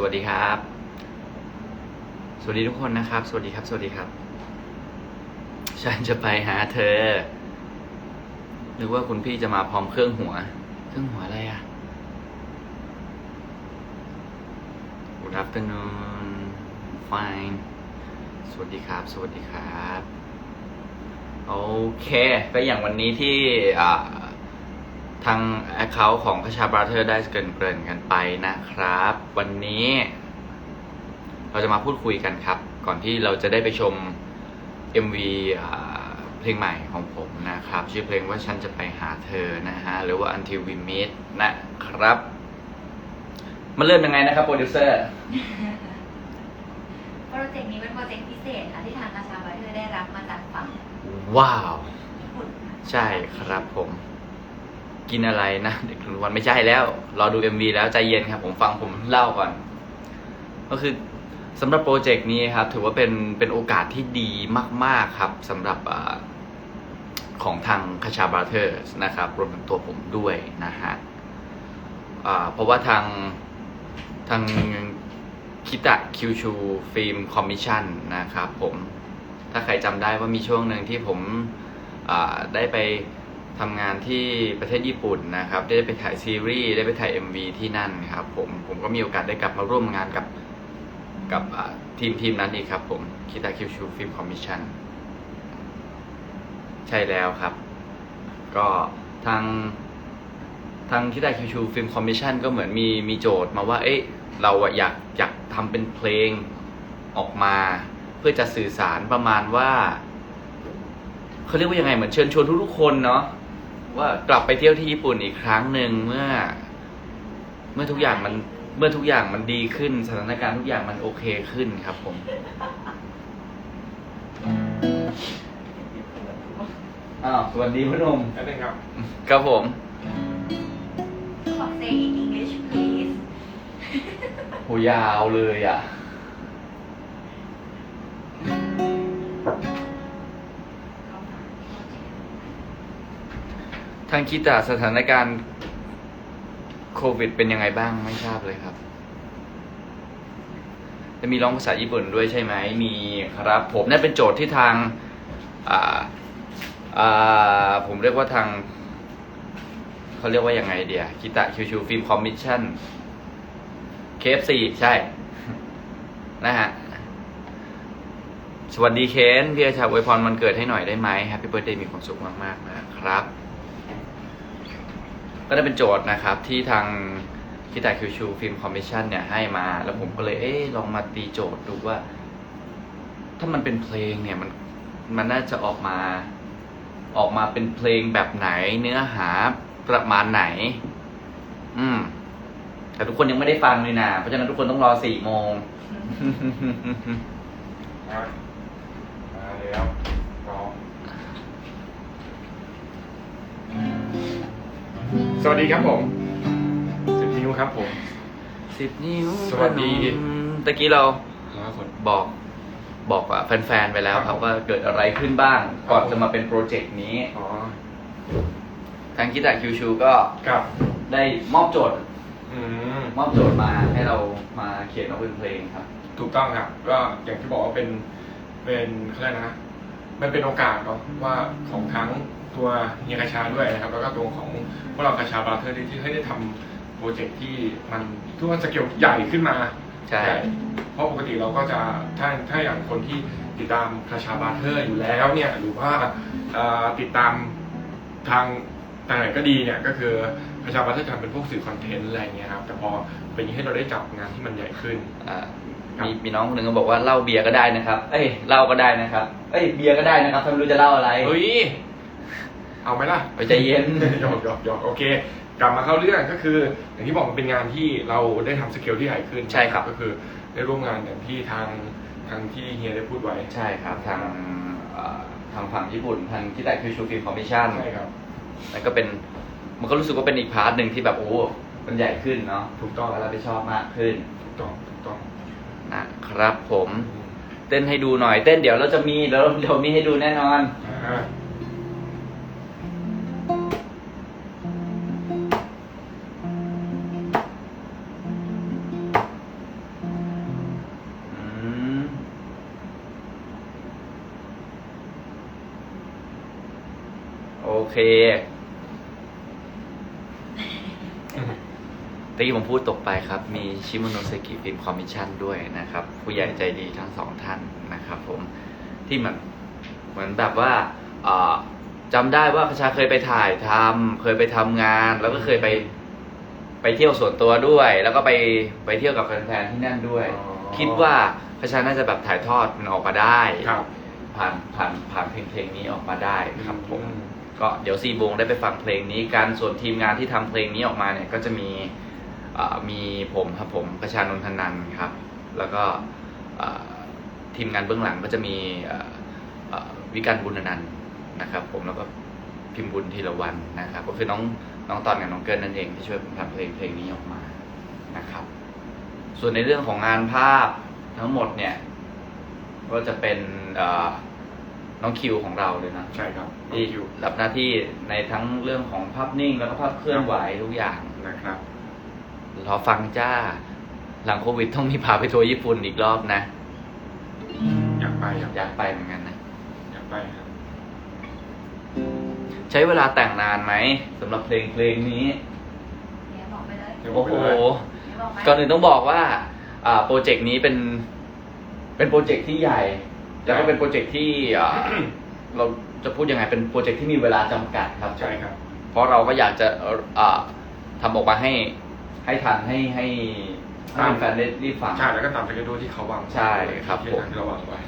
สวัสดีครับ สวัสดีทุกคนนะครับ สวัสดีครับ สวัสดีครับ ฉันจะไปหาเธอ หรือว่าคุณพี่จะมาพร้อมเครื่องหัว เครื่องหัวอะไรอะ Good afternoon fine สวัสดีครับ สวัสดีครับ โอเค ก็อย่างวันนี้ที่อ่า ทาง Account ของคชาบราเธอร์ได้เกรินเกรินๆกันไปนะครับ วันนี้ เราจะมาพูดคุยกันครับ ก่อนที่เราจะได้ไปชม MV อ่าเพลงใหม่ของผมนะครับ ชื่อเพลงว่าฉันจะไปหาเธอนะฮะ หรือว่า Until We Meet นะครับ มันเริ่มยังไงนะครับโปรดิวเซอร์ โปรเจกต์นี้เป็นโปรเจกต์พิเศษค่ะที่ทางกระชาบัตเธอได้รับมาจากฝั่งว้าว ญี่ปุ่นค่ะ ใช่ครับผม กินอะไรนะเด็กทุกวันไม่ใช่แล้วรอดู MV แล้วใจเย็นครับ ผมฟังผมเล่าก่อน ก็คือสำหรับโปรเจกต์นี้ครับ ถือว่าเป็นเป็นโอกาสที่ดีมาก ๆครับสำหรับอของทางคาชาบราเธอร์สนะครับรวมถึงตัวผมด้วยนะฮะเพราะว่าทางทางคิตะคิวชูฟิล์มคอมมิชชั่นนะครับผมถ้าใครจำได้ว่ามีช่วงหนึ่งที่ผมได้ไป ทำงานที่ประเทศญี่ปุ่นนะครับ ได้ไปถ่ายซีรีส์ได้ไปถ่าย MV ที่นั่นครับผมผมก็มีโอกาสได้กลับมาร่วมงานกับกับทีมทีมนั้นอีกครับผมคิตาคิวชูฟิล์มคอมมิชชั่นใช่แล้วครับ ก็ทางทางคิตาคิวชูฟิล์มคอมมิชชั่นก็เหมือนมีมีโจทย์มาว่า เอ๊ะเราอะอยากอยากทำเป็นเพลงออกมา เพื่อจะสื่อสารประมาณว่าเขาเรียกว่ายังไงเหมือนเชิญชวนทุกๆคนเนาะ ว่ากลับไปเที่ยวที่ญี่ปุ่นอีกครั้งหนึ่งเมื่อ เมื่อทุกอย่างมันเมื่อทุกอย่างมันดีขึ้น สถานการณ์ทุกอย่างมันโอเคขึ้นครับ ผม อ้าวสวัสดีพ่อหนุ่มนั่นเองครับ ครับผม ขอ say in English please โหยาวเลยอะ ทางคิดอะสถานการณ์โควิดเป็นยังไงบ้างไม่ทราบเลยครับจะมีร้องภาษาญี่ปุ่นด้วยใช่ไหม มีครับผมนั่นเป็นโจทย์ที่ทางอ่าอ่าผมเรียกว่าทางเขาเรียกว่ายังไงเดียคิตะคิวชูฟิล์มคอมมิชชั่น KFC ใช่ นะฮะ สวัสดีเคนพี่อาชาอวยพรมันเกิดให้หน่อยได้ไหมแฮปปี้เบิร์ดเดย์มีความสุขมาก ๆ นะครับ ก็ได้เป็นโจทย์นะครับที่ทางคิตาคิวชูฟิล์มคอมมิชชั่นเนี่ยให้มา แล้วผมก็เลยเอ๊ลองมาตีโจทย์ดูว่า ถ้ามันเป็นเพลงเนี่ยมันมันน่าจะออกมาออกมาเป็นเพลงแบบไหน เนื้อหาประมาณไหน อืม แต่ทุกคนยังไม่ได้ฟังเลยนะเพราะฉะนั้นทุกคนต้องรอสี่โมงมามาแล้ว สวัสดีครับผมสิบนิ้วครับผม สิบนิ้วสวัสดี ตะกี้เราร้อยคนบอกบอกว่าแฟนๆไปแล้วคครัรับบผมว่าเกิดอะไรขึ้นบ้าง ก่อนครับผม จะมาเป็นโปรเจกต์นี้ อ๋อทางคิตาคิวชูก็กับได้มอบโจทย์ อืม มอบโจทย์มาให้เรามาเขียนออกเป็นเพลงครับ ถูกต้องครับก็อย่างที่บอกว่าเป็นเป็นเขาเรียกนะ มันเป็นโอกาสเนาะว่าของทั้ง ตัวเฮียกาชาด้วยนะครับ แล้วก็ตัวของพวกเรากาชาบราเธอร์ที่ที่ให้ได้ทำโปรเจกต์ที่มันทุกคนสเกลใหญ่ขึ้นมาใช่เพราะปกติเราก็จะถ้าถ้าอย่างคนที่ติดตามคาชาบาเทอร์อยู่แล้วเนี่ยหรือว่าเอ่อติดตามทางทางไหนก็ดีเนี่ยก็คือคาชาบาเทอร์จะทำเป็นพวกสื่อคอนเทนต์อะไรอย่างเงี้ยครับแต่พอเป็นอย่างนี้ให้เราได้จับงานที่มันใหญ่ขึ้น อ่าครับมีมีน้องคนหนึ่งก็บอกว่าเหล้าเบียร์ก็ได้นะครับ เอ้ยเหล้าก็ได้นะครับ เอ้ยเบียร์ก็ได้นะครับถ้าไม่รู้จะเหล้าอะไร เฮ้ย เอาไหมล่ะไปใจเย็น หยอกหยอกหยอกโอเค กลับมาเข้าเรื่องก็คือ อย่างที่บอกมันเป็นงานที่เราได้ทำสเกลที่ใหญ่ขึ้นใช่ครับ ก็คือได้ร่วมงานอย่างที่ทางทางที่เฮียได้พูดไว้ใช่ครับทางเอ่อทางฝั่งญี่ปุ่นทางคิตาคิวชูฟิล์มคอมมิชชั่น ใช่ครับแล้วก็เป็นมันก็รู้สึกว่าเป็นอีกพาร์ทหนึ่งที่แบบโอ้มันใหญ่ขึ้นเนาะถูกต้อง แล้วรับผิดชอบมากขึ้นถูกต้องถูกต้องนะครับผม เต้นให้ดูหน่อยเต้นเดี๋ยวเราจะมีเดี๋ยวเดี๋ยวมีให้ดูแน่นอน อ่า ตะกี้ผมพูดตกไปครับ มีชิโมโนเซกิฟิล์มคอมมิชชั่นด้วยนะครับ ผู้ใหญ่ใจดีทั้งสองท่านนะครับผมที่มันเหมือนแบบว่าเอ่อจำได้ว่าประชาเคยไปถ่ายทำเคยไปทำงาน แล้วก็เคยไปไปเที่ยวส่วนตัวด้วย แล้วก็ไปไปเที่ยวกับแฟนๆที่นั่นด้วยอ๋อคิดว่าประชาน่าจะแบบถ่ายทอดมันออกมาได้ ครับ ผ่านผ่านผ่านเพลงเพลงนี้ออกมาได้ครับผมอืม ก็เดี๋ยวซีบงได้ไปฟังเพลงนี้กันส่วนทีมงานที่ทำเพลงนี้ออกมาเนี่ยก็จะมีมีผมครับผมประชานนทนันครับ แล้วก็ทีมงานเบื้องหลังก็จะมีวิการบุญนันนะครับ ผมแล้วก็พิมพ์บุญธีรวันนะครับ ก็คือน้องน้องตอนกับน้องเกินนั่นเองที่ช่วยผมทำเพลงเพลงนี้ออกมานะครับ ส่วนในเรื่องของงานภาพทั้งหมดเนี่ยก็จะเป็นอ น้องคิวของเราเลยนะใช่ครับที่อยู่รับหน้าที่ในทั้งเรื่องของภาพนิ่งแล้วก็ภาพเคลื่อนไหวทุกอย่างนะครับรอฟังจ้า หลังโควิดต้องมีพาไปทัวร์ญี่ปุ่นอีกรอบนะ อยากไปอยากอยากไปเหมือนกันนะ อยากไปครับ ใช้เวลาแต่งนานไหมสำหรับเพลงเพลงนี้เดี๋ยวบอกไปเลยเดี๋ยวบโอ้กไปโหเลยเดี๋ยวบอกไปก่อนอื่นต้องบอกว่าอ่าโปรเจกต์นี้เป็น เป็นโปรเจกต์ที่ใหญ่ แล้วก็เป็นโปรเจกต์ที่อ่าเราจะพูดยังไงเป็นโปรเจกต์ที่มีเวลาจำกัดครับใช่ครับ เพราะเราก็อยากจะเอ่ออ่าทำออกมาให้ให้ทันให้ให้ให้แฟนๆได้รีบฟังใช่แล้วก็ตามสเกดูที่เขาวางใช่ครับที่ผมทางที่เราวางไว้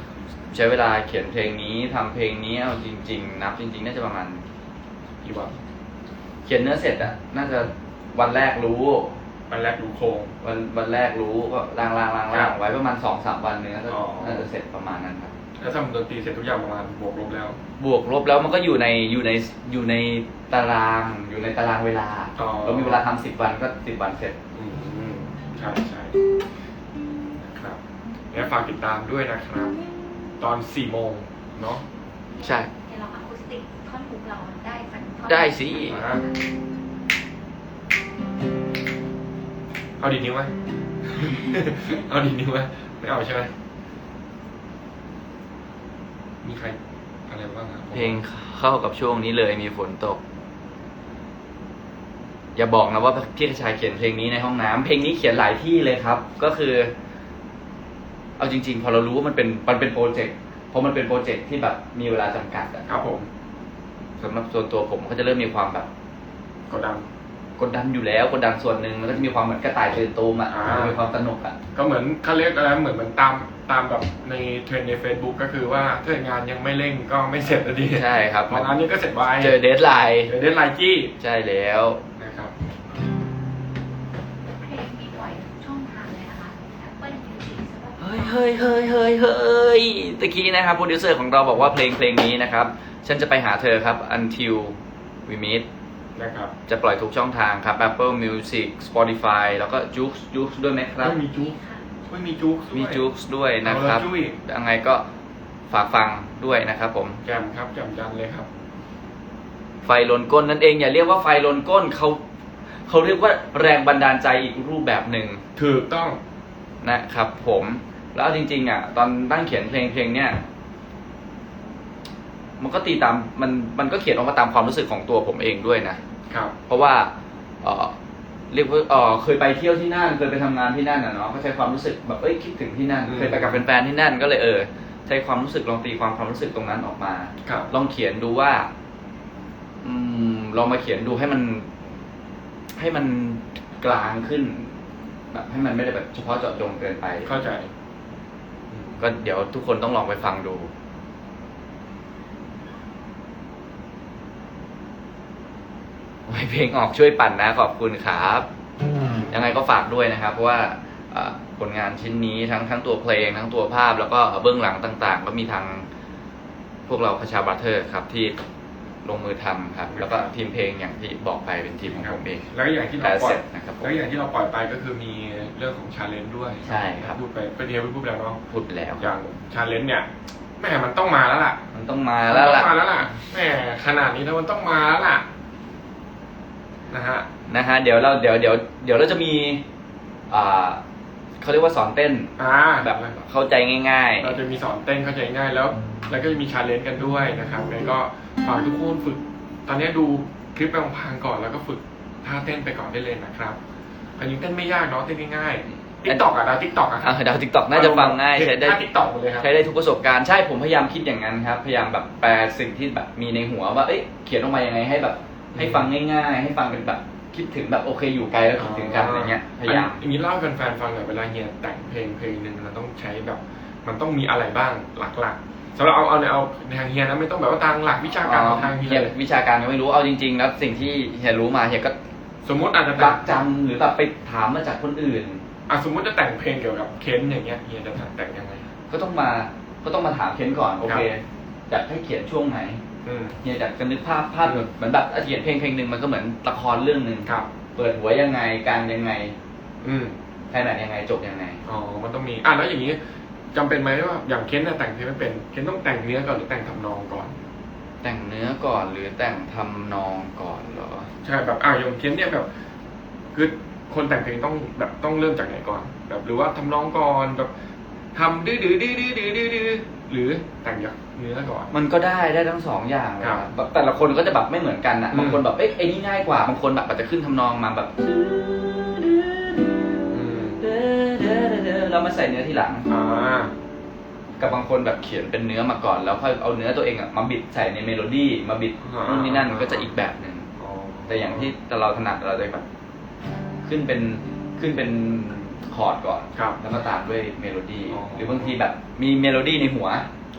ใช้เวลาเขียนเพลงนี้ทำเพลงนี้เอาจริง ๆ นับจริง ๆ น่าจะประมาณกี่วันเขียนเนื้อเสร็จอะน่าจะวันแรกรู้วันแรกดูโครงวันวันแรกรู้ก็ล่างล่างล่างล่างไว้ประมาณสองสามวันเนื้อก็อ๋อน่าจะเสร็จประมาณนั้นครับ แล้วทำดนตรีเสร็จทุกอย่างประมาณบวกลบแล้ว บวกลบแล้วมันก็อยู่ในอยู่ในอยู่ในตารางอยู่ในตารางเวลา อ๋อ เรามีเวลาทำสิบวันก็สิบวันเสร็จ อืมใช่ใช่นะครับแล้วฝากติดตามด้วยนะครับ ตอนสี่โมงเนาะใช่ เดี๋ยวเราอะคูสติกท่อนฮุกเราได้สักท่อนได้สิมาเอาดีนิ้วไหม เอาดีนิ้วไหมไม่เอาใช่ไหม มีใครอะไรบ้างครับเพลงเข้ากับช่วงนี้เลยมีฝนตก อย่าบอกนะว่าพี่กระชายเขียนเพลงนี้ในห้องน้ำเพลงนี้เขียนหลายที่เลยครับ ก็คือ เอาจริง ๆ พอเรารู้ว่ามันเป็นมันเป็นโปรเจกต์เพราะมันเป็นโปรเจกต์ที่แบบมีเวลาจำกัดอะครับผมสำหรับส่วนตัวผมก็จะเริ่มมีความแบบ กดดัน กดดันอยู่แล้วกดดันส่วนหนึ่งมันก็จะมีความเหมือนกระต่ายตื่นตูมอะอ่ามันมีความสนุกอะ ก็เหมือนเขาเรียกอะไรเหมือนเหมือนตาม ตามแบบในเทรนด์ใน Facebook ก็คือว่าถ้างานยังไม่เร่งก็ไม่เสร็จนะดีใช่ครับบางอันนี้ก็เสร็จไวเจอเดทไลน์เดี๋ยวเดนไลน์จี้ใช่แล้วนะครับเพลงมีปล่อยทุกช่องทางเลยนะคะ Apple Music Spotify เฮ้ยเฮ้ยเฮ้ยเฮ้ยเฮ้ยตะกี้นะครับโปรดิวเซอร์ของเราบอกว่าเพลงเพลงนี้นะครับ ฉันจะไปหาเธอครับ until we meet นะครับ จะปล่อยทุกช่องทางครับ Apple Music Spotify แล้วก็ Joox Joox ด้วยไหมครับ ไม่มีจุ๊ก ไม่มีจุ๊กด้วย มี Joox ด้วยนะครับ เอาละจุ้ย ยังไงก็ฝากฟังด้วยนะครับผม แจมครับแจมจันเลยครับ ไฟลนก้นนั่นเองอย่าเรียกว่าไฟลนก้นเขาเขาเรียกว่าแรงบันดาลใจอีกรูปแบบหนึ่งถูกต้อง นะครับผมแล้วเอาจริง ๆ อะ ตอนตั้งเขียนเพลงเพลงเนี้ยมันก็ตีตามมันมันก็เขียนออกมาตามความรู้สึกของตัวผมเองด้วยนะ ครับ เพราะว่าเออ เรียกว่าเออเคยไปเที่ยวที่นั่น เคยไปทำงานที่นั่นอะเนาะก็ใช้ความรู้สึกแบบเอ้ยคิดถึงที่นั่น อืม เคยไปกับแฟนๆที่นั่นก็เลยเออ ใช้ความรู้สึกลองตีความความรู้สึกตรงนั้นออกมา ครับ ลองเขียนดูว่า อืมลองมาเขียนดูให้มัน ให้มันกลางขึ้น แบบให้มันไม่ได้แบบเฉพาะเจาะจงเกินไป เข้าใจ ก็เดี๋ยวทุกคนต้องลองไปฟังดู โอ้ยเพลงออกช่วยปั่นนะขอบคุณครับยังไงก็ฝากด้วยนะครับ เพราะว่าเอ่อผลงานชิ้นนี้ทั้งทั้งตัวเพลง ทั้งตัวภาพแล้วก็เบื้องหลังต่าง ๆ ก็มีทางพวกเราคชาบัตเทอร์ครับที่ลงมือทำครับ แล้วก็ทีมเพลงอย่างที่บอกไปเป็นทีมของผมเองแล้วอย่างที่แปลเราปล่เสอร็ยจนะครับผมแล้วอย่างที่เราปล่อยไปก็คือมีเรื่องของชาเลนจ์ด้วยใช่ครับพูดไปประเดี๋ยวพูดไปแล้วเนาะพูดไปแล้วอย่างชาเลนจ์เนี่ยแม่มันต้องมาแล้วล่ะ มันต้องมาแล้วมันล่ะต้องมาแล้วล่ะแม่ขนาดนี้แล้วมันต้องมาแล้วล่ะ นะฮะนะฮะเดี๋ยวเราเดี๋ยวเดี๋ยวเดี๋ยวเราจะมีอ่าเขาเรียกว่าสอนเต้นอ่าแบบเข้าใจง่ายเราจะมีสอนเต้นเข้าใจง่ายแล้ว แล้วก็จะมีชาเลนจ์กันด้วยนะครับแล้วก็ฝากทุกคนฝึก ตอนนี้ดูคลิปไปพางๆก่อนแล้วก็ฝึกท่าเต้นไปก่อนได้เลยนะครับอันนี้เต้นไม่ยากเนาะเต้นง่ายๆทิกตอกอะดาวทิกตอกอะอ่าดาวทิกตอกน่าจะฟังง่ายใช้ได้ทิกตอกหมดเลยครับใช้ได้ทุกประสบการณ์ใช่ผมพยายามคิดอย่างนั้นครับ พยายามแบบแปลสิ่งที่แบบมีในหัวว่าเอ้ยเขียนออกมายังไงให้แบบ ให้ฟังง่ายๆ ให้ฟังเป็นแบบคิดถึงแบบโอเคอยู่ไกลแล้วคิดถึงกันอะไรเงี้ยพยายามอันนี้เล่าให้แฟนๆฟังหน่อยเวลาเฮียแต่งเพลงเพลงหนึ่งมันต้องใช้แบบ มันต้องมีอะไรบ้างหลักๆสำหรับเอาเอาในเอาในทางเฮียนะไม่ต้องแบบว่าทางหลักวิชาการของทางเฮีเฮียยเลยวิชาการยังไม่รู้เอาจริง ๆ แล้วสิ่งที่เฮียรู้มาเฮียก็สมมติอาจจะแต่รังกจำหรือแบบไปถามมาจากคนอื่นอะสมมติจะแต่งเพลงเกี่ยวกับเค้นอย่างเงี้ยเฮียจะแต่งยังไงก็ต้องมาก็ต้องมาถามเค้นก่อนโอเคอยากให้เขียนช่วงไหนอืม เฮียอยากจะนึกภาพภาพแบบเหมือนแบบเขียนเพลงเพลงหนึ่งมันก็เหมือนละครเรื่องหนึ่งครับ เปิดหัวยังไงการยังไง อืมขนาดยังไงจบยังไงอ๋อมันต้องมีอะแล้วอย่างนี้จำเป็นไหมว่าอย่างเค้นเนี่ยแต่งเพลงไม่เป็นเค้นต้องแต่งเนื้อก่อนหรือแต่งทำนองก่อน แต่งเนื้อก่อนหรือแต่งทำนองก่อนเหรอใช่แบบอะอย่างเค้นเนี่ยแบบคือคนแต่งเพลงต้องแบบต้องเริ่มจากไหนก่อน แบบหรือว่าทำนองก่อนแบบทำดื้อดื้อดื้อดื้อดื้อดื้อดื้อ หรือแต่งจากเนื้อก่อน มันก็ได้ได้ทั้งสองอย่างเลยครับครับแบบแต่ละคนก็จะแบบไม่เหมือนกันอะ อืม บางคนแบบเอ้ยไอ้นี่ง่ายกว่า บางคนแบบอาจจะขึ้นทำนองมาแบบ อืมเรามาใส่เนื้อทีหลัง อ่า กับบางคนแบบเขียนเป็นเนื้อมาก่อน แล้วค่อยเอาเนื้อตัวเองอะมาบิดใส่ในเมโลดี้มาบิดอ่านู่นนี่นั่นมันก็จะอีกแบบหนึ่งอ๋อแต่อย่างที่แต่เราถนัดเราจะแบบ ขึ้นเป็นขึ้นเป็น คอร์ดก่อน ครับ แล้วก็ตามด้วยเมโลดี้อ๋อ หรือบางทีแบบมีเมโลดี้ในหัว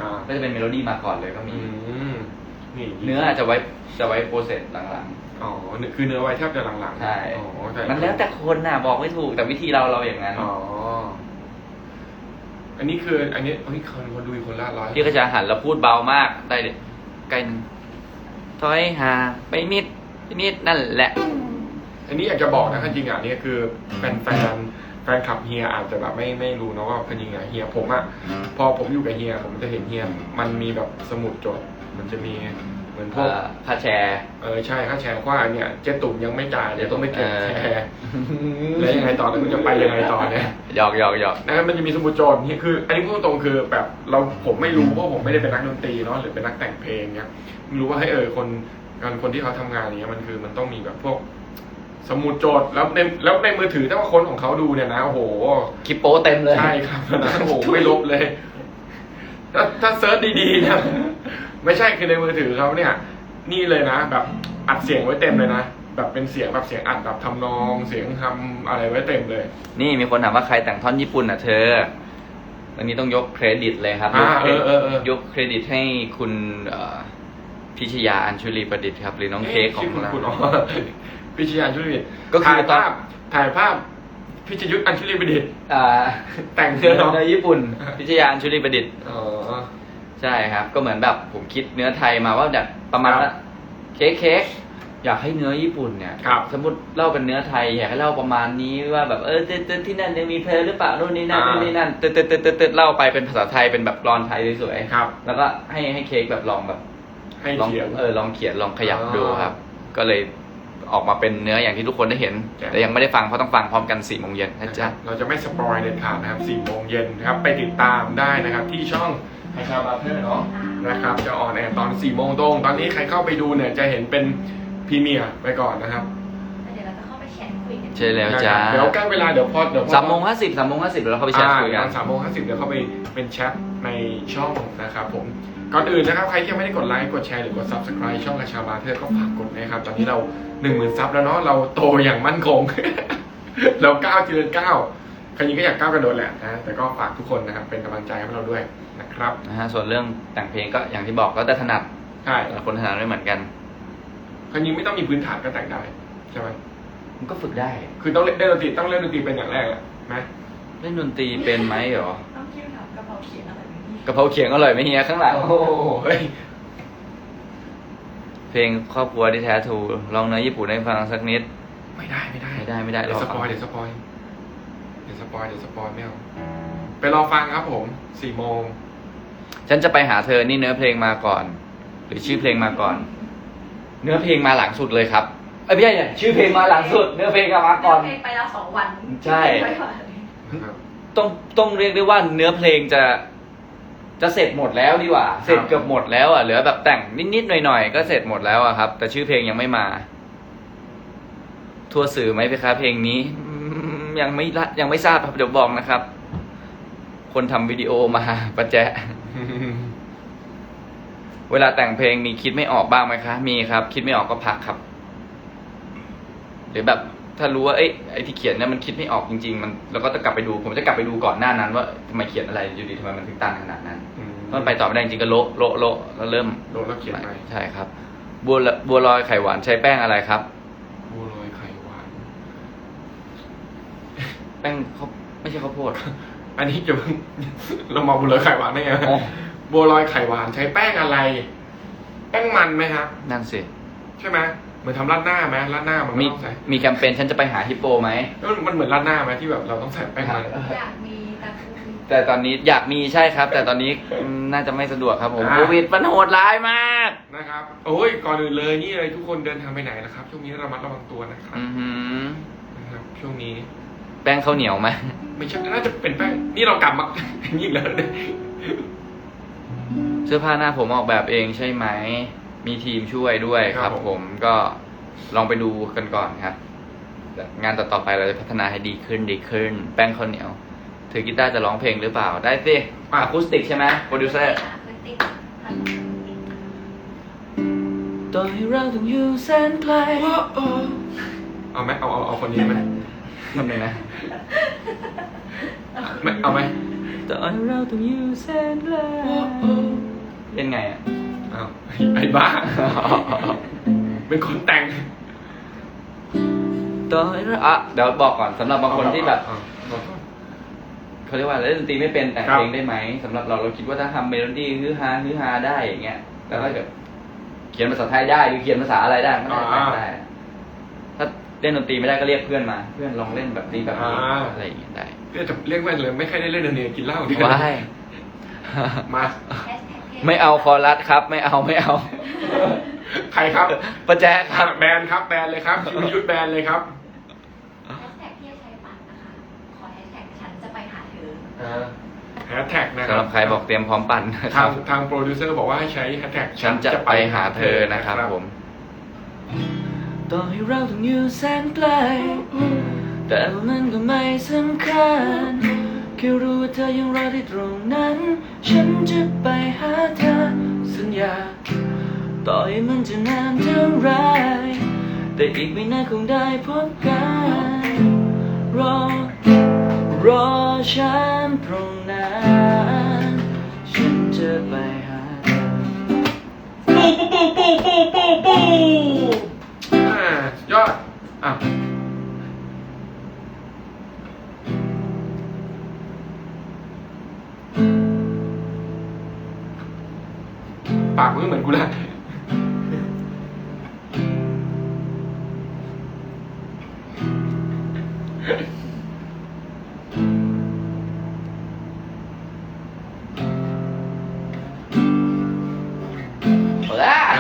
อ่าก็จะเป็นเมโลดี้มาก่อนเลยก็มี อืมนี่เนื้ออาจจะไว้จะไว้โปรเซสหลังอ๋อคือเนื้อไว้แทบจะหลังๆๆใช่อ๋อต่มันแล้วแต่คนน่ะบอกไม่ถูกแต่วิธีเราเราอย่างนั้นอ๋ออันนี้คืออันนี้เฮ้ยคนคนดูอีกคนละร้อยพี่ก็จะหันแล้วพูดเบามากได้เลยใกล้หนึงถอยห่างไปนิดนิดนั่นแหละ อันนี้อยากจะบอกนะจริงๆอะนี่คือแฟนแฟน แฟนคลับเฮียอาจจะแบบไม่ไม่รู้นะว่าจริงๆอะเฮียผมอะพอผมอยู่กับเฮียผมจะเห็นเฮียมันมีแบบสมุดจด มันจะมีเหมือนพวก เอ่อค่าแชร์ เออใช่ค่าแชร์ว่าเนี่ยเจ๊ตุ่มยังไม่จ่ายเดี๋ยวต้องไปเก็บเออแชร์แล้วยังไงต่อแล้วมันจะไปยังไงต่อเนี่ยหยอกหยอกหยอก นะครับมันจะมีสมุดโจทย์นี่คือ อันนี้พูดตรงๆคือแบบเราผมไม่รู้เพราะผมไม่ได้เป็นนักดนตรีเนาะหรือเป็นนักแต่งเพลงเนี่ยไม่รู้ว่าให้เออคนคนคนที่เขาทำงานอย่างเนี้ยมันคือมันต้องมีแบบพวก สมุดโจทย์แล้วในแล้วในมือถือถ้าว่าคนของเขาดูเนี่ยนะโอ้โหคลิปโป้เต็มเลย ใช่ครับนะโอ้โหไม่ลบเลย ถ้าถ้าเซิร์ชดีๆนะไม่ใช่คือในมือถือเขาเนี่ย นี่เลยนะ แบบอัดเสียงไว้เต็มเลยนะแบบเป็นเสียงแบบเสียงอัดแบบทำนองเสียงทำอะไรไว้เต็มเลย นี่มีคนถามว่าใครแต่งท่อนญี่ปุ่นอะเธออันนี้ต้องยกเครดิตเลยครับอ่ายกเครดิตเออเออเออยกเครดิตให้คุณเอ่อพิชยาอัญชุลีประดิษฐ์ครับ หรือน้องเค้กของชื่คุณเราคุณอ๋อ พิชยาอัญชุลีก็คือถ่ายตอน ภาพถ่ายภาพพิชยุทธอัญชุลีประดิษฐ์อ่าแต่งเนื้เนื้ออเนาะในญี่ปุ่นพิชยาอัญชุลีประดิษฐ์อ๋อ ใช่ครับ ก็เหมือนแบบผมคิดเนื้อไทยมาว่าแบบประมาณครัว่าบเค้กเค้กอยากให้เนื้อญี่ปุ่นเนี่ยครับสมมติเล่าเป็นเนื้อไทยอยากให้เล่าประมาณนี้ว่าแบบเออเต้นที่นั่นยังมีเธอหรือเปล่านู่นนี่นั่นอ่า นู่นนี่นั่นเต้นเต้นเต้นเต้นเต้นเล่าไปเป็นภาษาไทยเป็นแบบกรอนไทยสวยๆครับแล้วก็ให้ให้เค้กแบบลองแบบ ให้ลองเขียน เออลองเขียนลองขยับอ่าดูครับ ก็เลย ออกมาเป็นเนื้ออย่างที่ทุกคนได้เห็นครับแต่ยังไม่ได้ฟังเพราะต้องฟังพร้อมกันสี่โมงเย็นนะจ๊ะ เราจะไม่สปอยเด็ดขาดนะครับ4โมงเย็นนะครับ ไปติดตามได้นะครับที่ช่องไฮคาบาเทอร์เนาะนะครับ จะออนแอร์ตอน4โมงตรง ตอนนี้ใครเข้าไปดูเนี่ยจะเห็นเป็นพรีเมียร์ไปก่อนนะครับแล้วเดี๋ยวเราจะเข้าไปแชทคุยกัน ใช่แล้วจ้าเดี๋ยวใกล้เวลาเดี๋ยวพอเดี๋ยวพอ สามโมงห้าสิบสามโมงห้าสิบแล้วเข้าไปแชทคุยกันสามโมงห้าสิบเดี๋ยวเข้าไปเป็นแชทในช่องนะครับผม ก่อนอื่นนะครับใครที่ยังไม่ได้กดไลค์กดแชร์หรือกด subscribe ช่องกระชาบาเทอร์ก็ฝากกดนะครับ ตอนนี้เราหนึ่งหมื่นซับแล้วเนาะเราโตอย่างมั่นคง เราก้าวทีละก้าวใครยิงก็อยากก้าวกระโดดแหละนะแต่ก็ฝากทุกคนนะครับเป็นกำลังใจให้เราด้วยนะครับนะฮะส่วนเรื่องแต่งเพลงก็อย่างที่บอกก็จะถนัดใช่แต่ละคนถนัดไม่เหมือนกันใครยิงไม่ต้องมีพื้นฐานก็แต่งได้ใช่ไหมมันก็ฝึกได้ คือต้องเล่นเล่นดนตรีต้องเล่นดนตรีเป็นอย่างแรกแหละไหมเล่นดนตรีเป็นไหมเหรอต้องคิดถามกระเพราเขียนอะไรแบบนี้ กระเพราเขียงอร่อยไหมเฮียข้างหลัง โอ้โหเฮ้ยเพลงครอบครัวที่แท้ทรูลองเนื้อญี่ปุ่นให้ฟังสักนิด ไม่ได้ไม่ได้ไม่ได้ไม่ได้เดี๋ยวรอสฟัปงอยเดี๋ยวสปอยเดี๋ยวสปอยเดี๋ยวสปอยไม่เอาไปรอฟังครับผมสี่โมงฉันจะไปหาเธอนี่เนื้อเพลงมาก่อน หรือชื่อเพลงมาก่อน เนื้อเพลงมาหลังสุดเลยครับเอ้ยไม่ใช่เนี่ยชื่อเพลงมาหลังสุด เนื้อเพลงก็มาก่อนเเพลงไปแล้วสองวันใช่ไม่ไหวนะครับต้องต้องเรียกได้ว่าเนื้อเพลงจะ จะเสร็จหมดแล้วดีกว่า เสร็จเกือบหมดแล้วอะเหลือแบบแต่งนิดๆหน่อยๆก็เสร็จหมดแล้วอะครับ แต่ชื่อเพลงยังไม่มา ทัวร์สื่อไหมเพคะเพลงนี้อืมยังไม่ละยังไม่ทราบครับเดี๋ยวบอกนะครับ คนทำวิดีโอมาประแจะเวลาแต่งเพลงมีคิดไม่ออกบ้างไหมคะ มีครับ คิดไม่ออกก็พักครับ หรือแบบ ถ้ารู้ว่าเอ้ยไอ้ที่เขียนเนี่ยมันคิดไม่ออกจริง ๆ มันเราก็จะกลับไปดูผมจะกลับไปดูก่อนหน้านั้นว่าทำไมเขียนอะไรอยู่ดีทำไมมันถึงตันขนาดนั้นอืมมันไปต่อไม่ได้จริงๆก็โละโละโละแล้วเริ่มโดนแล้วเขียนไปใช่ครับ บัวละบัวลอยไข่หวานใช้แป้งอะไรครับ บัวลอยไข่หวาน แป้งเขาไม่ใช่ข้าวโพดอันนี้จะเพิ่งเรามาบัวลอยไข่หวานได้ไงอ๋อบัวลอยไข่หวานใช้แป้งอะไร แป้งมันไหมครับนั่นสิใช่ไหม เหมือนทำราดหน้าไหมราดหน้ามันก็มีต้องใส่มีแคมเปญฉันจะไปหาฮิปโปไหมแล้วมันเหมือนราดหน้าไหมที่แบบเราต้องใส่แป้งมันอยากมีแต่คุณแต่ตอนนี้อยากมีใช่ครับ แต่ตอนนี้อืมน่าจะไม่สะดวกครับผมอ่าโควิดมันโหดร้ายมาก นะครับโอ้ยก่อนอื่นเลยนี่เลยทุกคนเดินทางไปไหนนะครับช่วงนี้ระมัดระวังตัวนะครับอือหือนะครับช่วงนี้ แป้งข้าวเหนียวไหมไม่ใช่น่าจะเป็นแป้งนี่เรากลับมา ยิ่งแล้วเนี่ยเสื้อผ้าหน้าผมออกแบบเองใช่ไหม มีทีมช่วยด้วยครับผมก็ลองไปดูกันก่อนครับแต่งานต่อๆไปเราจะพัฒนาให้ดีขึ้นดีขึ้น แป้งข้าวเหนียว ถือกีตาร์จะร้องเพลงหรือเปล่าได้สิอะคูสติกใช่ไหมโปรดิวเซอร์พื้นติดพันต่อให้เราต้องอยู่แสนไกลเอาไหมเอาเอาเอาคนนี้ไหมทำไงนะ ไม่เอาไหมต่อให้เราต้องอยู่แสนไกลเล่นไงอะเอาไอ้บ้า เป็นคนแต่งต่อให้เราอะเดี๋ยวบอกก่อนสำหรับบางคนที่แบบเอาเอาเอาเขาเรียกว่าเล่นดนตรีไม่เป็นแต่งครับ เพลงได้ไหมสำหรับเราเราคิดว่าถ้าทำเมโลดี้ฮือฮาฮือฮาได้อย่างเงี้ยแล้วถ้าเกิดเขียนภาษาไทยได้หรือเขียนภาษาอะไรได้ก็ได้อ่าได้ ถ้าเล่นดนตรีไม่ได้ก็เรียกเพื่อนมา เพื่อนลองเล่นแบบนี้แบบนี้อ่า อะไรอย่างเงี้ยได้เรียกจะเรียกว่าเลยไม่ค่อยได้เล่นดนตรีกินเหล้าเนี่ยว้ายมาแฮชแท็กที่ ไม่เอาคอรัสครับ ไม่เอาไม่เอาใครครับประแจครับ แบนครับแบนเลยครับชิวยุทธแบนเลยครับแฮชแท็กที่จะใช้ปั่นนะคะ ขอแฮชแท็กฉันจะไปหาเธอแฮชแท็กนะคสำหรัรับใครบอกเตรียมพร้อมปั่นนะคทารังบ ทางโปรดิวเซอร์บอกว่าให้ใช้แฮชแท็กฉันจะไปหาเธอนะครับผม ต่อให้เราต้องอยู่แสนไกล แต่ว่ามันก็ไม่สำคัญ แค่รู้ว่าเธอยังรอที่ตรงนั้น ฉันจะไปหาเธอสัญญา ต่อให้มันจะนานเท่าไร แต่อีกไม่นานคงได้พบกัน รอ รอฉันตรงนั้น ฉันจะไปหาเธอปูปูปูปูปูปูปูยอดอะ ปากมึงเหมือนกูแล้วอะ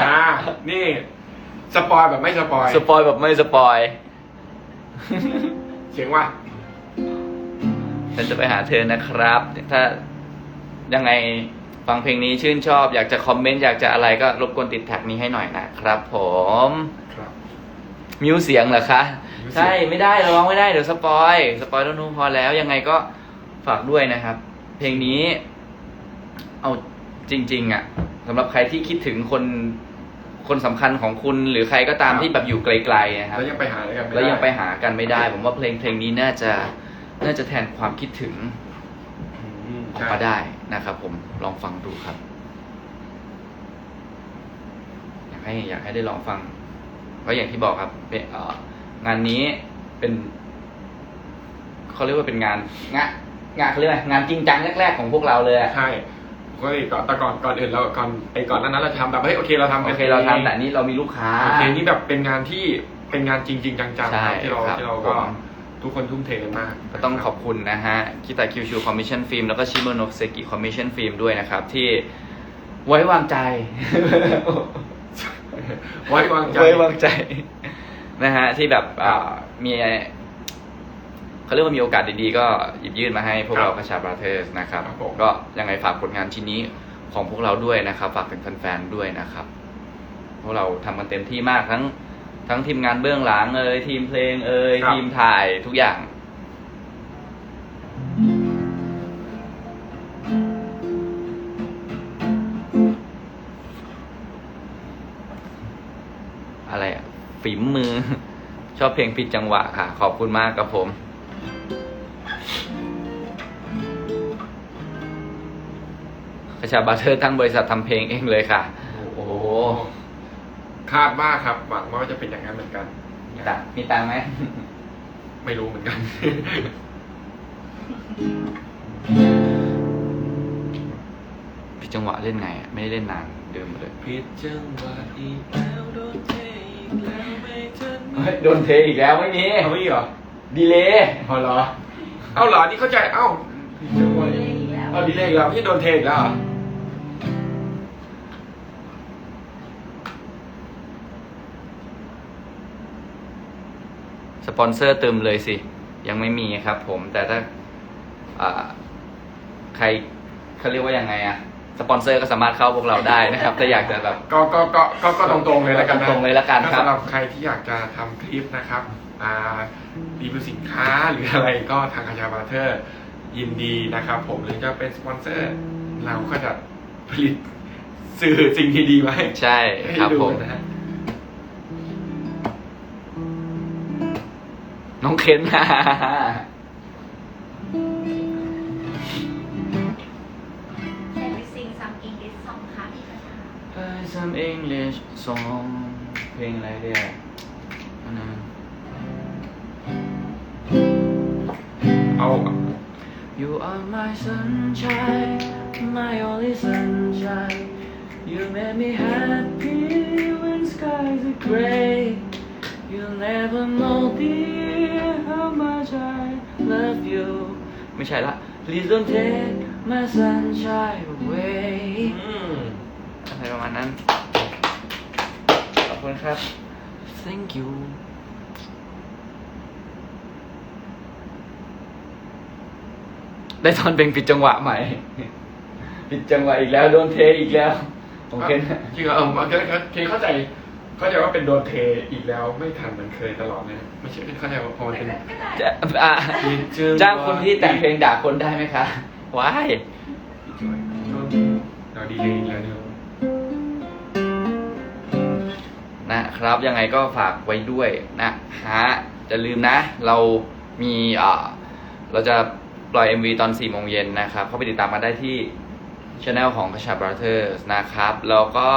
อ่านี่ สปอยแบบไม่สปอย สปอยแบบไม่สปอย เสียงว่าฉันจะไปหาเธอนะครับ ถ้ายังไง ฟังเพลงนี้ชื่นชอบอยากจะคอมเมนต์อยากจะอะไรก็รบกวนติดแท็กนี้ให้หน่อยนะครับ ผมครับ มิวเสียงเหรอคะ มิวเสียง ใช่ไม่ได้ระวังไม่ได้เดี๋ยวสปอยสปอยแล้วนู้พอแล้วยังไงก็ฝากด้วยนะครับ เพลงนี้ เอาจริง ๆ อะสำหรับใครที่คิดถึงคนคนสำคัญของคุณ หรือใครก็ตามที่แบบอยู่ไกลๆนะครับ แล้วยังไปหาอะไรกันม่ด้แล้วยังไปหากันไม่ได้ ผมว่าเพลงเพลงนี้น่าจะน่าจะแทนความคิดถึง อืมออกใช่มาได้นะครับ ผมลองฟังดูครับ อยากให้อยากให้ได้ลองฟังก็อย่างที่บอกครับเป็นเอ่องานนี้เป็นเขาเรียกว่าเป็นงานงานงานเขาเรียกว่างานจริงจังแรกๆของพวกเราเลยอะใช่ปกติก่อนแต่ก่อนก่อนอื่นเราก่อนไอ้ก่อนหนั้นนั้นเราทำแบบเฮ้ยโอเคเราทำโอกันเคเราทำแต่นี่เรามีลูกค้าโอเคนี่แบบเป็นงานที่เป็นงานจริงจริงๆจังๆใช่ครับที่เราครับที่เราก็ผม ทุกคนทุ่มเทกันมากก็ต้องขอบคุณนะฮะคิตาคิวชูคอมมิชชั่นฟิล์มแล้วก็ชิโมโนเซกิคอมมิชชั่นฟิล์มด้วยนะครับ ที่ไว้วางใจ ไว้วางใจไว้วางใจ นะฮะ ที่แบบอ่ามีเขาเรียกว่ามีโอกาสดีๆ ก็หยิบยื่นมาให้พวกครับเรากระชาบราเทอร์สนะครับครับผมก็ยังไงฝากผลงานชิ้นนี้ของพวกเราด้วยนะครับ ฝากถึงแฟนๆด้วยนะครับ พวกเราทำกันเต็มที่มากทั้ง ทั้งทีมงานเบื้องหลังเอ่ยทีมเพลงเอ่ยครับ ทีมถ่ายทุกอย่าง อะไรอะฝีมือ ชอบเพลงผิดจังหวะค่ะ ขอบคุณมากครับผมกระชาบัตเทอร์ตั้งบริษัททำเพลงเองเลยค่ะ โอ้โห คาดว่าครับหวังว่าจะเป็นอย่างนั้นเหมือนกัน มีตังค์มีตังค์ไหม ไม่รู้เหมือนกันผิดจังหวะเล่นไงอะไม่ได้เล่นนานเดิมเลย ผิดจังหวะอีกแล้วโดนเทอีกแล้วไม่ทันเฮ้ยโดนเทอีกแล้วไม่มีเอาไม่เหรอ ดีเลยเอาเหรอ เอาเหรอ นี่เข้าใจ เอ้าผิดจังหวะดีเลยอีกแล้วเอาดีเลยอีกแล้วไม่ใช่โดนเทอีกแล้วเหรอ ปอนเซอร์เติมเลยสิ ยังไม่มีครับผมแต่ถ้าอ่าใครเขาเรียกว่ายังไงอะสปอนเซอร์ก็สามารถเข้าพวกเราได้นะครับถ้าอยากจะแบบ ก็ก็ก็ก็ก็ตรงๆเลยแล้วกันนะตรงๆเลยแล้วกันครับสำหรับใครที่อยากจะทำคลิปนะครับอ่ารีวิวสินค้าหรืออะไรก็ทางคาชาบาเทอร์ยินดีนะครับ ผมหรือจะเป็นสปอนเซอร์เราก็จะผลิตสื่อสิ่งที่ดีไว้ใช่ครับให้ดูผมนะฮะ องเคน แต่ไปซิงซัมอิงลิสซองค่ะพี่กระชา Play some English song เพลงอะไรเดียวอันนั้น เอา You are my sunshine my only sunshine You make me happy when skies are gray You'll Never know dear how much I love you ไม่ใช่ละ Please don't take my sunshine away อืมอะไรประมาณนั้น ขอบคุณครับ thank you ได้ตอนเพลงผิดจังหวะใหม่ ผิดจังหวะอีกแล้ว โดนเทอีกแล้วโอเคจริงเหรอเออโอเคโอเคเข้าใจ เข้าใจว่าเป็นโดนเทอีกแล้วไม่ทันเหมือนเคยตลอดเลยนะไม่ใช่เข้าใจว่าพอมันเป็นก็ได้จะอะผิดจังหวะจ้างคนที่แต่งเพลงด่าคนได้ไหมคะว้ายเราดีเลยอีกแล้วเนี่ยนะครับยังไงก็ฝากไว้ด้วยนะฮะจะลืมนะ เรามีอ่าเราจะปล่อย MV ตอน4โมงเย็นนะครับ เข้าไปติดตามมาได้ที่ช anel ของกระชาบราเธอร์นะครับ แล้วก็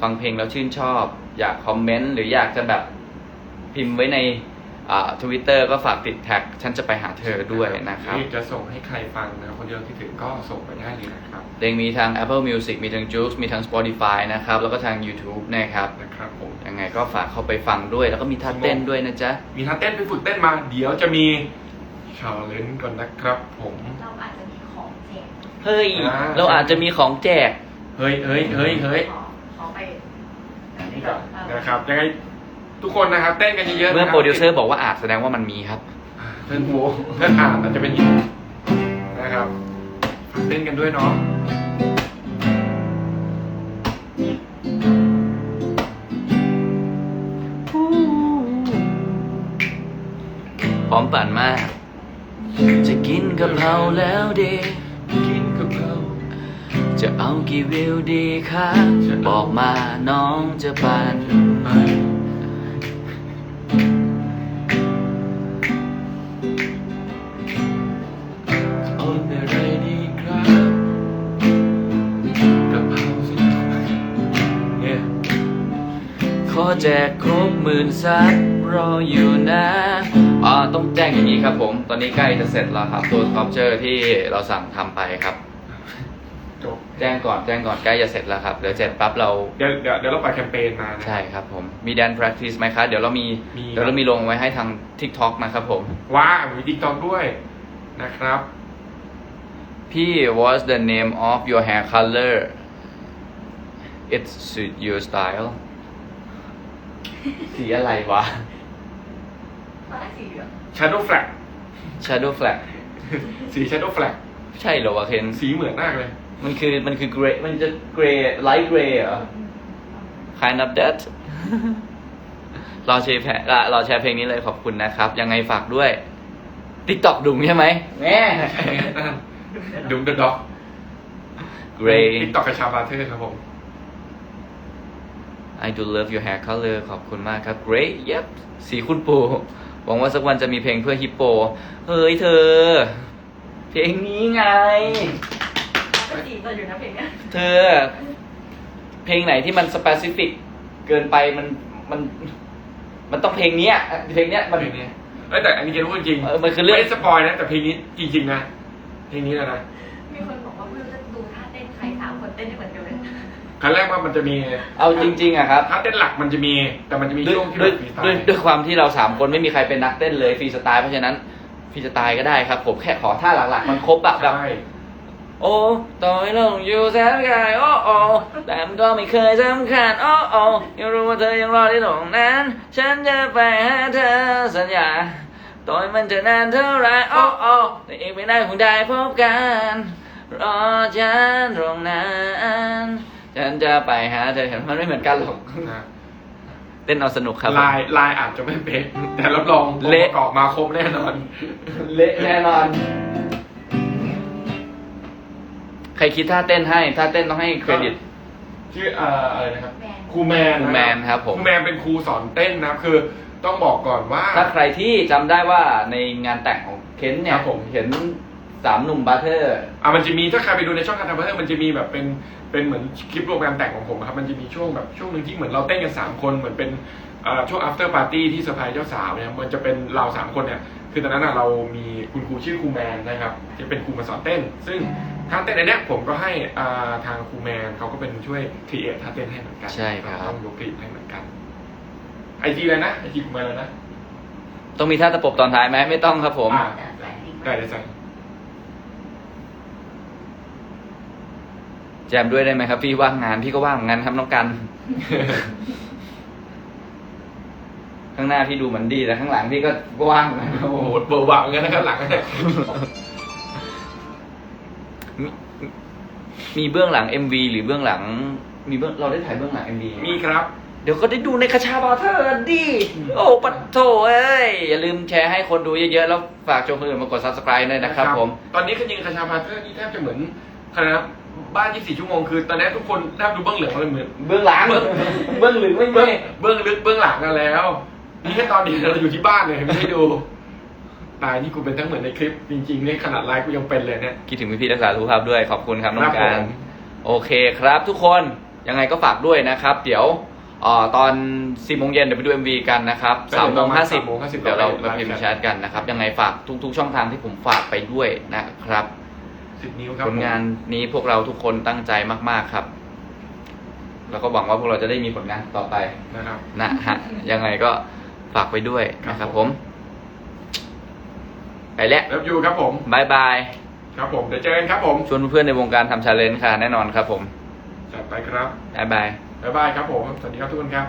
ฟังเพลงแล้วชื่นชอบ อยากคอมเมนต์หรืออยากจะแบบพิมพ์ไว้ในทวิตเตอร์ก็ฝากติดแท็กฉันจะไปหาเธอด้วยนะครับที่จะส่งให้ใครฟังนะคนที่เราคิดถึงก็ส่งไปได้เลยนะครับเพลงมีทาง Apple Music มีทาง Joox มีทาง Spotify นะครับ แล้วก็ทาง YouTube นะครับนะครับผมยังไงก็ฝากเข้าไปฟังด้วย แล้วก็มีท่าเต้นด้วยนะจ๊ะ มีท่าเต้นไปฝึกเต้นมา เดี๋ยวจะมีชาเลนจ์ก่อนนะครับผมเราอาจจะมีของแจกเฮ้ยอ่าเราอาจจะมีของแจกเฮ้ยเฮ้ยเฮ้ยเฮ้ยขอขอไป นี่ก่อนนะครับยังไงทุกคนนะครับเต้นกันเยอะๆเมื่อนะคบโปรดิวเซอร์บอกว่าอาจแสดงว่ามันมีครับเพื่อนโมเพื่อนอ่านอาจจะเป็นหินนะครับฝากเต้นกันด้วยเนาะพร้อมปั่นมาก จะกินกะเพราแล้วดีกินกับเรา จะเอากี่วิวดีคะบอกมาน้องจะปั่นไปเอาอะไรดีครับกะเพราสิเนี่ยขอแจกครบหมื่นซับรออยู่นะอ่าต้องแจ้งอย่างนี้ครับผม ตอนนี้ใกล้จะเสร็จแล้วครับ ตัวสครับเจอร์ที่เราสั่งทำไปครับ จบแจ้งก่อนแจ้งก่อนใกล้จะเสร็จแล้วครับ เดี๋ยวเสร็จปั๊บเรา เดี๋ยวเดี๋ยวเดี๋ยวเราไปแคมเปญมานะ ใช่ครับผม มีแดน practice ไหมคะเดี๋ยวเรามีมีเดี๋ยวเรามีลงไว้ให้ทาง TikTok นะครับผม ว้ามีติ๊กต็อกด้วยนะครับ พี่ what's the name of your hair color it suit your style สีอะไรวะ ตอนแรกสีเหลือง Shadow Flag Shadow Flag สี Shadow Flag ใช่เหรอวะเคน สีเหมือนมากเลย มันคือมันคือ gray มันจะ gray light gray เหรอ kind of that รอแชร์แพอะรอแชร์เพลงนี้เลยขอบคุณนะครับ ยังไงฝากด้วย TikTok ดุงใช่ไหมแม่ดุมเดอะด็อก gray ติ๊กต็อกกระชาบาเทอร์ครับผม I do love your hair color ขอบคุณมากครับ Great yep สีคุณปู่หวังว่าสักวันจะมีเพลงเพื่อฮิปโป เฮ้ยเธอ เพลงนี้ไง ก็จีบเราอยู่นะเพลงเนี้ยเธอ เพลงไหนที่มัน specific เกินไปมันมัน มันต้องเพลงเนี้ยเพลงเนี้ยมัน เพลงนี้เอ้ยแต่อันนี้เกนพูดจริงเออมันคือเรื่อง ไม่ได้สปอยนะแต่เพลงนี้จริงๆนะเพลงนี้นะนะมีคนบอกว่าไม่รู้จะดูท่าเต้นใครสามคนเต้นได้เหมือนกันเลยครั้งแรกว่ามันจะมีเอาจริง ๆอะครับ ถ้าเต้นหลักมันจะมี แต่มันจะมีด้วยช่วงที่ด้วยแบบฟรีสไตด้วยล์ด้วยความที่เราสามคนไม่มีใครเป็นนักเต้นเลยฟรีสไตล์เพราะฉะนั้นฟรีสไตล์ก็ได้ครับ ผมแค่ขอท่าหลักๆ มันครบอะแบบ ใช่ โอ้ต่อยลงอยู่แสนไกลโอ้โอ้แต่มันก็ไม่เคยสำคัญโอ้โอ้ยังรู้ว่าเธอยังรอที่ตรงนั้น ฉันจะไปหาเธอสัญญาต่อยมันจะนานเท่าไรโอ้โอ้แต่อีกไม่ได้คงได้พบกันรอฉันตรงนั้นฉันจะไปหาเธอเห็นมันไม่เหมือนกันหรอกนะเต้นเอาสนุกครับ ลายลายอาจจะไม่เป๊ะแต่รับรองเละองค์ประกอบมาครบแน่นอน เละแน่นอน ใครคิดท่าเต้นให้ท่าเต้นต้องให้เครดิต ชื่อเอ่ออะไรนะครับแมน ครูแมนครูแมนครับผม ครูแมนเป็นครูสอนเต้นนะครับคือต้องบอกก่อนว่า ถ้าใครที่จำได้ว่าในงานแต่งของเคนเนี่คยรับผม เห็นสามหนุ่มบาร์เทอร์ อะมันจะมีถ้าใครไปดูในช่องการทำเพื่อมันจะมีแบบเป็นเป็นเหมือนคลิปรวมงานแต่งของผมอะครับมันจะมีช่วงแบบช่วงหนึ่งที่เหมือนเราเต้นกันสามคนเหมือนเป็นเอ่อช่วง after party ที่เซอร์ไพรส์เจ้าสาวเนี่ยมันจะเป็นเราสามคนเนี่ยคือตอนนั้นอะเรามีคุณครูชื่อครูแมนนะครับจะเป็นครูมาสอนเต้น ซึ่ง ท่าเต้นอันเนี้ยผมก็ให้อ่าทางครูแมนเขาก็เป็นช่วยครีเอทท่าเต้นให้เหมือนกันใช่ครับ ต้องยกคลิปให้เหมือนกันไอจีเลยนะไอจีครูแมนเลยนะต้องมีท่าตะปบตอนท้ายไหมไม่ต้องครับผม อ่าแต่แปลกดีได้มากได้ใส่แจมด้วยได้ไหมครับพี่ว่างงานพี่ก็ว่างเหมือนกันครับน้องกัน ข้างหน้าพี่ดูเหมือนดีแต่ข้างหลังพี่ก็ว่างนะ โอ้โหเบอร์หวังกันนะครับหลัง มีเบื้องหลัง MV หรือเบื้องหลัง มีเบื้องเราได้ถ่ายเบื้องหลัง MV มีครับ เดี๋ยวก็ได้ดูในคาชาบาเทอร์ดิโอ้ปัดโถเอ้ย อย่าลืมแชร์ให้คนดูเยอะๆ แล้วฝากชมคนอื่นมากด subscribe ด้วยนะครับผม ตอนนี้คือยิงคาชาพาเทอร์นี่แทบจะเหมือนคณะบ้าน 24 ชั่วโมงคือ ตอนนี้ทุกคนแทบดูเบื้องเหลืองเลยเหมือนเบื้องหลังเบื้องหลึงไม่เบื้องมีเบื้องลึกเบื้องหลังกันแล้วนี่แค่ตอนนี้เราอยู่ที่บ้านเลยไม่ได้ดู ตายนี่กูเป็นทั้งเหมือนในคลิป จริงๆนี่ขนาดไลฟ์กูยังเป็นเลยเนี่ย คิดถึงพี่ๆรักษาสุขภาพด้วยขอบคุณครับน้องครับการผมโอเคครับทุกคนยังไงก็ฝากด้วยนะครับ เดี๋ยวเอ่อตอน4โมงเย็นเดี๋ยวไปดู MV กันนะครับ3โมง50โมง50เดี๋ยวเรามาพิมพ์แชทกันนะครับ ยังไงฝากทุก ๆ ช่องทางที่ผมฝากไปด้วยนะครับสิบนิ้วครับผลงานนี้พวกเราทุกคนตั้งใจมาก ๆครับ แล้วก็หวังว่าพวกเราจะได้มีผลงานต่อไปนะครับนะฮะยังไงก็ฝากไปด้วยนะครับผม ไปแล้วแล้วอยู่ครับผมบายบายครับผมเดี๋ยวเจอกันครับผมชวนเพื่อนๆในวงการทำชาเลนจ์ค่ะ แน่นอนครับผมจัดไปครับบายบายบ๊ายบายครับผม สวัสดีครับทุกคนครับ